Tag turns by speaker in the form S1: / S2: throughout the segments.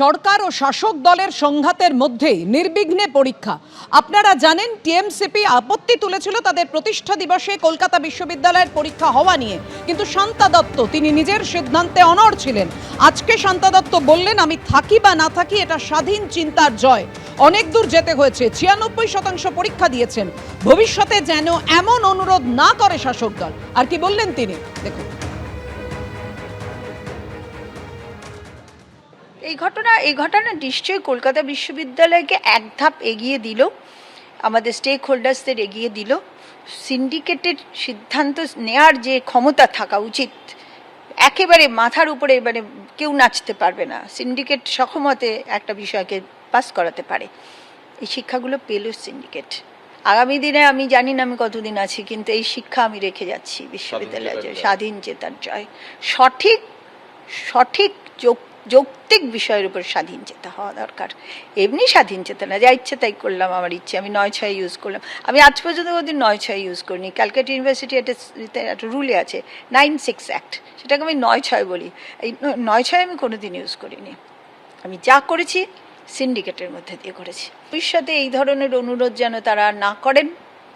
S1: সরকার ও শাসক দলের সংঘাতের মধ্যেই নির্বিঘ্নে পরীক্ষা। আপনারা জানেন, টিএমসিপি আপত্তি তুলেছিল তাদের প্রতিষ্ঠা দিবসে কলকাতা বিশ্ববিদ্যালয়ের পরীক্ষা হওয়া নিয়ে। কিন্তু শান্তা দত্ত, তিনি নিজের সিদ্ধান্তে অনড় ছিলেন। আজকে শান্তা দত্ত বললেন, আমি থাকি বা না থাকি, এটা স্বাধীন চিন্তার জয়। অনেক দূর যেতে হয়েছে। ছিয়ানব্বই শতাংশ পরীক্ষা দিয়েছেন। ভবিষ্যতে যেন এমন অনুরোধ না করে শাসক দল। আর কি বললেন তিনি? দেখুন।
S2: এই ঘটনা এই ঘটনা নিশ্চয়ই কলকাতা বিশ্ববিদ্যালয়কে এক ধাপ এগিয়ে দিল আমাদের স্টেক হোল্ডার্সদের এগিয়ে দিল। সিন্ডিকেটের সিদ্ধান্ত নেয়ার যে ক্ষমতা থাকা উচিত একেবারে মাথার উপরে মানে কেউ নাচতে পারবে না। সিন্ডিকেট সক্ষমতে একটা বিষয়কে পাস করাতে পারে। এই শিক্ষাগুলো পেল সিন্ডিকেট আগামী দিনে আমি জানি না আমি কতদিন আছি কিন্তু এই শিক্ষা আমি রেখে যাচ্ছি বিশ্ববিদ্যালয়ে স্বাধীন চেতার জয়। সঠিক সঠিক যৌ- যৌক্তিক বিষয়ের উপর স্বাধীন চেতা হওয়া দরকার। এমনি স্বাধীন চেতা না, যা ইচ্ছে তাই করলাম, আমার ইচ্ছে, আমি নয় ছয় ইউজ করলাম। আমি আজ পর্যন্ত কোনোদিন নয় ছয় ইউজ করিনি। ক্যালকাটা ইউনিভার্সিটি একটা একটা রুলে আছে নাইন সিক্স অ্যাক্ট সেটাকে আমি নয় ছয় বলি। এই নয় ছয় আমি কোনোদিন ইউজ করিনি। আমি যা করেছি সিন্ডিকেটের মধ্যে দিয়ে করেছি। ভবিষ্যতে এই ধরনের অনুরোধ যেন তারা না করেন,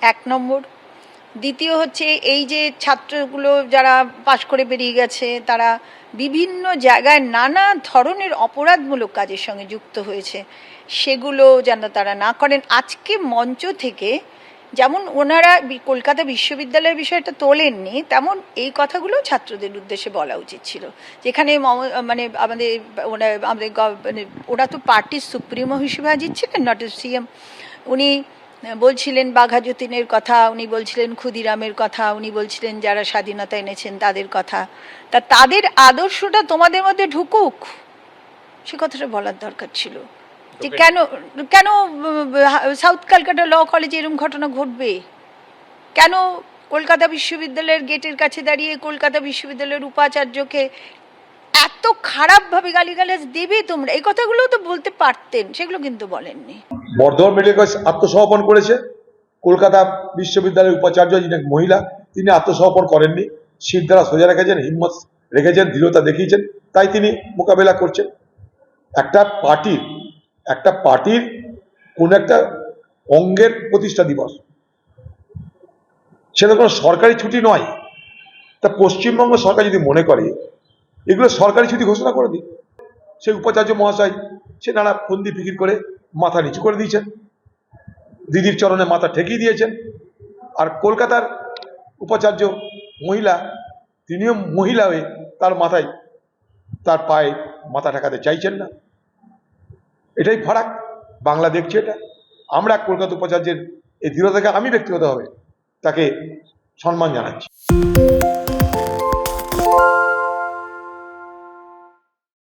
S2: এক নম্বর। দ্বিতীয় হচ্ছে এই যে ছাত্রগুলো যারা পাশ করে বেরিয়ে গেছে, তারা বিভিন্ন জায়গায় নানা ধরনের অপরাধমূলক কাজের সঙ্গে যুক্ত হয়েছে। সেগুলো যেন তারা না করেন। আজকে মঞ্চ থেকে যেমন ওনারা কলকাতা বিশ্ববিদ্যালয়ের বিষয়টা তোলেননি, তেমন এই কথাগুলো ছাত্রদের উদ্দেশ্যে বলা উচিত ছিল। যেখানে মানে আমাদের ওরা আমাদের মানে ওরা তো পার্টির সুপ্রিমো হিসেবে হাজির ছিলেন, নট সিএম। উনি বলছিলেন বাঘা যতীনের কথা উনি বলছিলেন ক্ষুদিরামের কথা উনি বলছিলেন যারা স্বাধীনতা এনেছেন তাদের কথা। তা তাদের আদর্শটা তোমাদের মধ্যে ঢুকুক। সে কথাটা বলার দরকার ছিল। যে কেন কেন সাউথ ক্যালকাটা ল কলেজে এরকম ঘটনা ঘটবে? কেন কলকাতা বিশ্ববিদ্যালয়ের গেটের কাছে দাঁড়িয়ে কলকাতা বিশ্ববিদ্যালয়ের উপাচার্যকে এত খারাপভাবে গালিগালাজ দেবে তোমরা? এই কথাগুলো তো বলতে পারতেন সেগুলো কিন্তু বলেননি।
S3: বর্ধমান মেডিকেল কলেজ আত্মসমর্পণ করেছে। কলকাতা বিশ্ববিদ্যালয়ের উপাচার্য, যিনি মহিলা, তিনি আত্মসমর্পণ করেননি। শির দ্বারা সোজা রেখেছেন, হিম্মত রেখেছেন, দৃঢ়তা দেখিয়েছেন, তাই তিনি মোকাবেলা করছেন। একটা পার্টির একটা পার্টির কোন একটা অঙ্গের প্রতিষ্ঠা দিবস। সেটা কোনো সরকারি ছুটি নয়। তা পশ্চিমবঙ্গ সরকার যদি মনে করে, এগুলো সরকারি ছুটি ঘোষণা করে দিই সেই উপাচার্য মহাশয়, সে নানা ফন্দি ফিকির করে মাথা নিচু করে দিয়েছেন। দিদির চরণে মাথা ঠেকিয়ে দিয়েছেন। আর কলকাতার উপাচার্য মহিলা, তিনিও মহিলা হয়ে তার মাথায়, তার পায়ে মাথা ঠেকাতে চাইছেন না। এটাই ফারাক। বাংলা দেখছে এটা। আমরা কলকাতা উপাচার্যের এই দৃঢ়তাকে আমি ব্যক্তিগতভাবে তাকে সম্মান জানাচ্ছি।